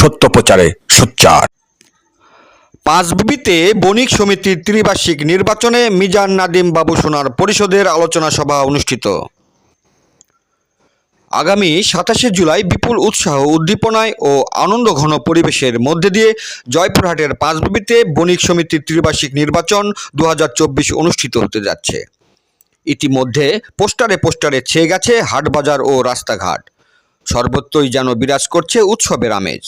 সত্য প্রচারে সোচ্চার। পাঁচবিবিতে বণিক সমিতির ত্রিবার্ষিক নির্বাচনে মিজান নাদিম বাবু সোনার পরিষদের আলোচনা সভা অনুষ্ঠিত। আগামী সাতাশে জুলাই বিপুল উৎসাহ, উদ্দীপনায় ও আনন্দঘন পরিবেশের মধ্যে দিয়ে জয়পুরহাটের পাঁচবিবিতে বণিক সমিতির ত্রিবার্ষিক নির্বাচন দু হাজার চব্বিশ অনুষ্ঠিত হতে যাচ্ছে। ইতিমধ্যে পোস্টারে পোস্টারে ছেয়ে গেছে হাটবাজার ও রাস্তাঘাট। সর্বত্রই যেন বিরাজ করছে উৎসবের আমেজ।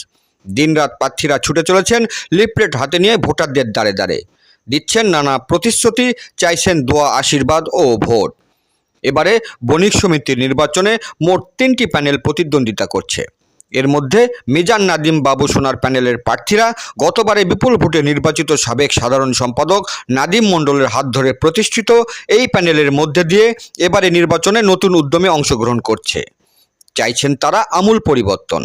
দিনরাত প্রার্থীরা ছুটে চলেছেন লিফলেট হাতে নিয়ে ভোটারদের দ্বারে দ্বারে। দিচ্ছেন নানা প্রতিশ্রুতি, চাইছেন দোয়া, আশীর্বাদ ও ভোট। এবারে বণিক সমিতির নির্বাচনে মোট তিনটি প্যানেল প্রতিদ্বন্দ্বিতা করছে। এর মধ্যে মিজান নাদিম বাবু সোনার প্যানেলের প্রার্থীরা গতবারে বিপুল ভোটে নির্বাচিত সাবেক সাধারণ সম্পাদক নাদিম মণ্ডলের হাত ধরে প্রতিষ্ঠিত এই প্যানেলের মধ্যে দিয়ে এবারে নির্বাচনে নতুন উদ্যমে অংশগ্রহণ করছে। চাইছেন তারা আমূল পরিবর্তন।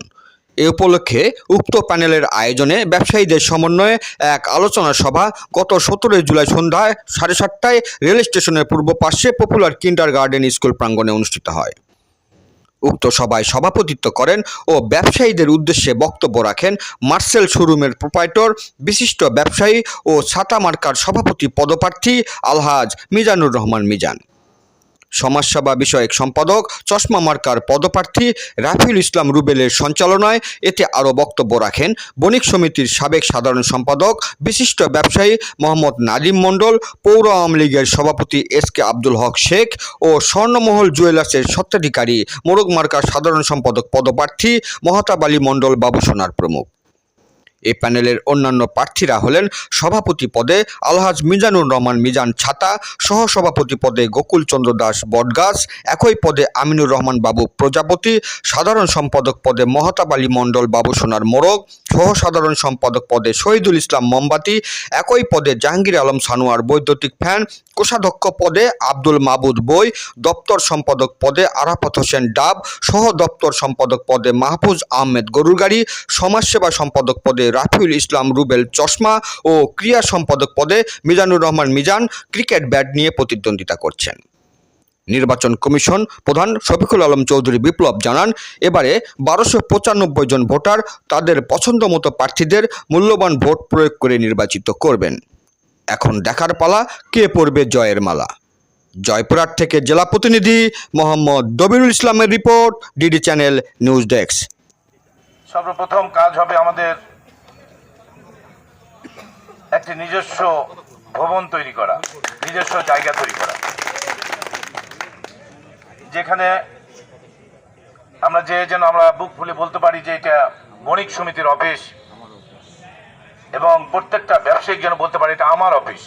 এ উপলক্ষে উক্ত প্যানেলের আয়োজনে ব্যবসায়ীদের সমন্বয়ে এক আলোচনা সভা গত সতেরোই জুলাই সন্ধ্যায় সাড়ে সাতটায় রেল স্টেশনের পূর্ব পাশে পপুলার কিন্ডার গার্ডেন স্কুল প্রাঙ্গণে অনুষ্ঠিত হয়। উক্ত সভায় সভাপতিত্ব করেন ও ব্যবসায়ীদের উদ্দেশ্যে বক্তব্য রাখেন মার্সেল শোরুমের প্রোপাইটর, বিশিষ্ট ব্যবসায়ী ও ছাতা মার্কার সভাপতি পদপ্রার্থী আলহাজ মিজানুর রহমান মিজান। সমাজসেবা বিষয়ক সম্পাদক, চশমা মার্কার পদপ্রার্থী রাফিউল ইসলাম রুবেলের সঞ্চালনায় এতে আরও বক্তব্য রাখেন বণিক সমিতির সাবেক সাধারণ সম্পাদক, বিশিষ্ট ব্যবসায়ী মোহাম্মদ নাদিম মণ্ডল, পৌর আওয়ামী লীগের সভাপতি এস কে আব্দুল হক শেখ ও স্বর্ণমহল জুয়েলার্সের স্বত্বাধিকারী মোরগ মার্কার সাধারণ সম্পাদক পদপ্রার্থী মহাতাব আলী মণ্ডল বাবু সোনার প্রমুখ। এই প্যানেলের অন্যান্য প্রার্থীরা হলেন সভাপতি পদে আলহাজ মিজানুর রহমান, মিজান ছাতা, সহসভাপতি পদে গোকুল চন্দ্র দাস বটগাছ, একই পদে আমিনুর রহমান বাবু প্রজাপতি, সাধারণ সম্পাদক পদে মহতাব আলী মণ্ডল বাবু সোনার মোরগ সহ সাধারণ সম্পাদক পদে শহীদুল ইসলাম মোমবাতি, একই পদে জাহাঙ্গীর আলম সানোয়ার বৈদ্যুতিক ফ্যান, কোষাধ্যক্ষ পদে আব্দুল মাবুদ বই, দপ্তর সম্পাদক পদে আরাফাত হোসেন ডাব সহ দপ্তর সম্পাদক পদে মাহফুজ আহমেদ গরুরগাড়ি সমাজসেবা সম্পাদক পদে রাফিউল ইসলাম রুবেল চশমা ও ক্রিয়া সম্পাদক পদে মিজানুর রহমান মিজান ক্রিকেট ব্যাট নিয়ে প্রতিদ্বন্দ্বিতা করছেন। নির্বাচন কমিশন প্রধান শফিকুল আলম চৌধুরী বিপ্লব জানান, এবারে বারোশো পঁচানব্বই জন ভোটার তাদের পছন্দ মতো প্রার্থীদের মূল্যবান ভোট প্রয়োগ করে নির্বাচিত করবেন। এখন দেখার পালা, কে পড়বে জয়ের মালা? জয়পুরহাট থেকে জেলা প্রতিনিধি মোহাম্মদ দবিরুল ইসলামের report, DD channel news desk. সর্বপ্রথম কাজ হবে আমাদের একটি নিজস্ব ভবন তৈরি করা, নিজস্ব জায়গা তৈরি করা। যেখানে আমরা যে যেন আমরা বুক ফুলে বলতে পারি যে এটা বণিক সমিতির অফিস এবং প্রত্যেকটা ব্যবসায়িক যেন বলতে পারি এটা আমার অফিস।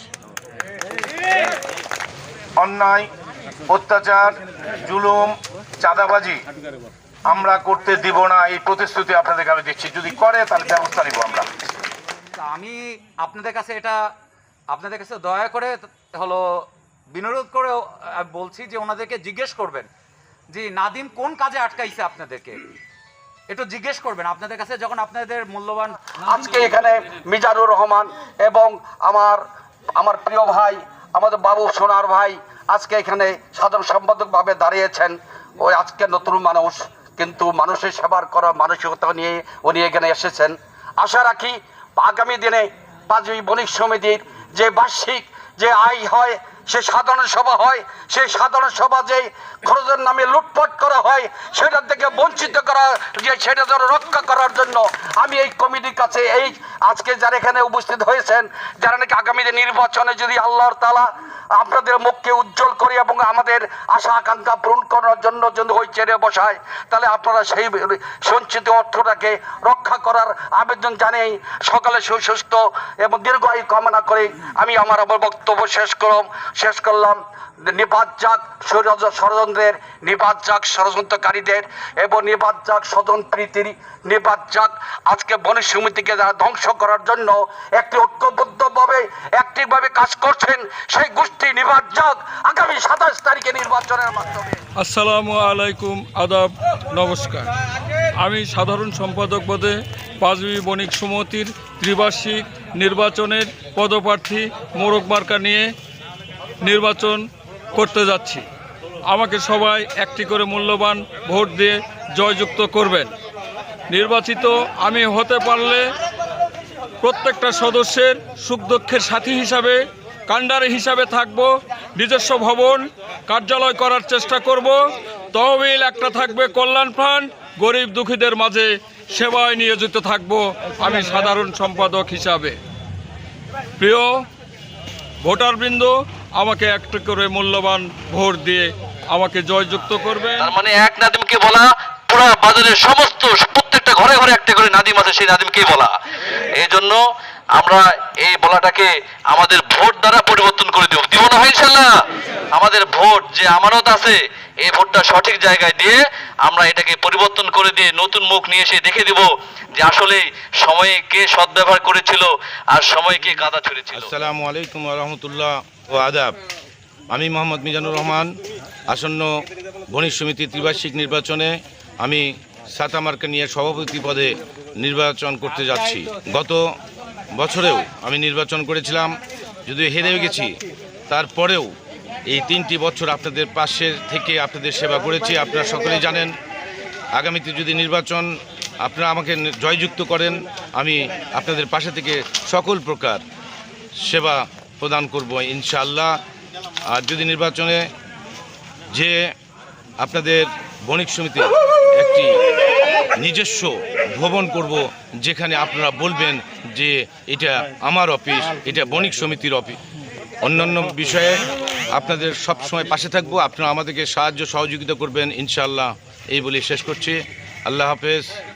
অন্যায়, অত্যাচার, জুলুম, চাঁদাবাজি আমরা করতে দিব না, এই প্রতিশ্রুতি আপনাদেরকে আমি দিচ্ছি। যদি করে তাহলে ব্যবস্থা নিব আমরা। আমি আপনাদের কাছে এটা আপনাদের কাছে দয়া করে হলো বিনোদ করে বলছি যে ওনাদেরকে জিজ্ঞেস করবেন যে নাদিম কোন কাজে আটকাইছে আপনাদেরকে? একটু জিজ্ঞেস করবেন আপনাদের কাছে যখন আপনাদের মূল্যবান আজকে এখানে মিজানুর রহমান এবং আমার আমার প্রিয় ভাই আমাদের বাবু সোনার ভাই আজকে এখানে সাধারণ সম্পাদক ভাবে দাঁড়িয়েছেন। ওই আজকে নতুন মানুষ কিন্তু মানুষের সেবার করা মানসিকতা নিয়ে উনি এখানে এসেছেন। আশা রাখি আগামী দিনে পাঁচই বণিক সমিতির যে বার্ষিক যে আয় হয় সে সাধারণ সভা হয়, সেই সাধারণ সভা যে খরচের নামে লুটপাট করা হয় সেটা থেকে বঞ্চিত করা, যে সেটা যেন রক্ষা করার জন্য আমি এই কমিটির কাছে এই আজকে যারা এখানে উপস্থিত হয়েছেন, যারা নাকি আগামীতে নির্বাচনে যদি আল্লাহর তালা আপনাদের মুখকে উজ্জ্বল করে এবং আমাদের আশা আকাঙ্ক্ষা পূরণ করার জন্য যদি ওই চেড়ে বসায়, তাহলে আপনারা সেই সঞ্চিত অর্থটাকে রক্ষা করার আবেদন জানেই। সকালে সুস্বাস্থ্য এবং দীর্ঘায়ু কামনা করে আমি আমার আমার বক্তব্য শেষ করলাম। শেষ করলাম নিপাত যাক ষড়যন্ত্র- ষড়যন্ত্রের নিপাত যাক ষড়যন্ত্রকারীদের এবং নিপাত যাক স্বজন প্রীতির নিপাত যাক আজকে বণিক সমিতিকে যারা ধ্বংস করার জন্য একটি ঐক্যবদ্ধভাবে, একটিভাবে কাজ করছেন, সেই গোষ্ঠী নিপাত যাক আগামী সাতাশ তারিখে নির্বাচনের মাধ্যমে। আসসালামু আলাইকুম, আদাব, নমস্কার। আমি সাধারণ সম্পাদক পদে পাঁচবি বণিক সমিতির ত্রিবার্ষিক নির্বাচনের পদপ্রার্থী মোরগ মার্কা নিয়ে নির্বাচন করতে যাচ্ছি। আমাকে সবাই একটি করে মূল্যবান ভোট দিয়ে জয়যুক্ত করবেন। নির্বাচিত আমি হতে পারলে প্রত্যেকটা সদস্যের সুখ দুঃখের সাথী হিসাবে, কাণ্ডারি হিসাবে থাকব, নিজস্ব ভবন, কার্যালয় করার চেষ্টা করব। তহবিল একটা থাকবে কল্যাণ ফান্ড, গরিব দুঃখীদের মাঝে সেবায় নিয়োজিত থাকব আমি সাধারণ সম্পাদক হিসাবে। প্রিয় ভোটারবৃন্দ আমাকে একটা করে মূল্যবান ভোট দিয়ে আমাকে জয়যুক্ত করবে তার মানে এক নাদিমকে বলা, পুরো বাজারের সমস্ত প্রত্যেকটা ঘরে ঘরে একটা করে নাদিম আছে, সেই নাদিমকেই বলা। এই জন্য আমরা এই বলাটাকে আমাদের ভোট দ্বারা পরিবর্তন করে দেব। দিব না ইনশাল্লাহ? আমাদের ভোট যে আমানত আছে, এই ভোটটা সঠিক জায়গায় দিয়ে আমরা এটাকে পরিবর্তন করে দিয়ে নতুন মুখ নিয়ে এসে দেখে দিব যে আসলে সময়ে কে সদ্ব্যবহার করেছিল আর সময় কে কাদা ছড়েছিল। আসসালামু আলাইকুম রহমতুল্লাহ ও আদাব। আমি মোহাম্মদ মিজানুর রহমান, আসন্ন বণিক সমিতি ত্রিবার্ষিক নির্বাচনে আমি সাতামার্কা নিয়ে সভাপতি পদে নির্বাচন করতে যাচ্ছি। গত বছরেও আমি নির্বাচন করেছিলাম, যদিও হেরেও গেছি। তারপরেও এই তিনটি বছর আপনাদের পাশের থেকে আপনাদের সেবা করেছি, আপনারা সকলেই জানেন। আগামীতে যদি নির্বাচন আপনারা আমাকে জয়যুক্ত করেন, আমি আপনাদের পাশে থেকে সকল প্রকার সেবা প্রদান করব ইনশাআল্লাহ। আর যদি নির্বাচনে যে আপনাদের বণিক সমিতি একটি নিজস্ব ভবন করব, যেখানে আপনারা বলবেন যে এটা আমার অফিস, এটা বণিক সমিতির অফিস। অন্যান্য বিষয়ে আপনাদের সব সময় পাশে থাকব, আপনারা আমাদেরকে সাহায্য সহযোগিতা করবেন, ইনশাআল্লাহ। এই বলে শেষ করছি। আল্লাহ হাফেজ।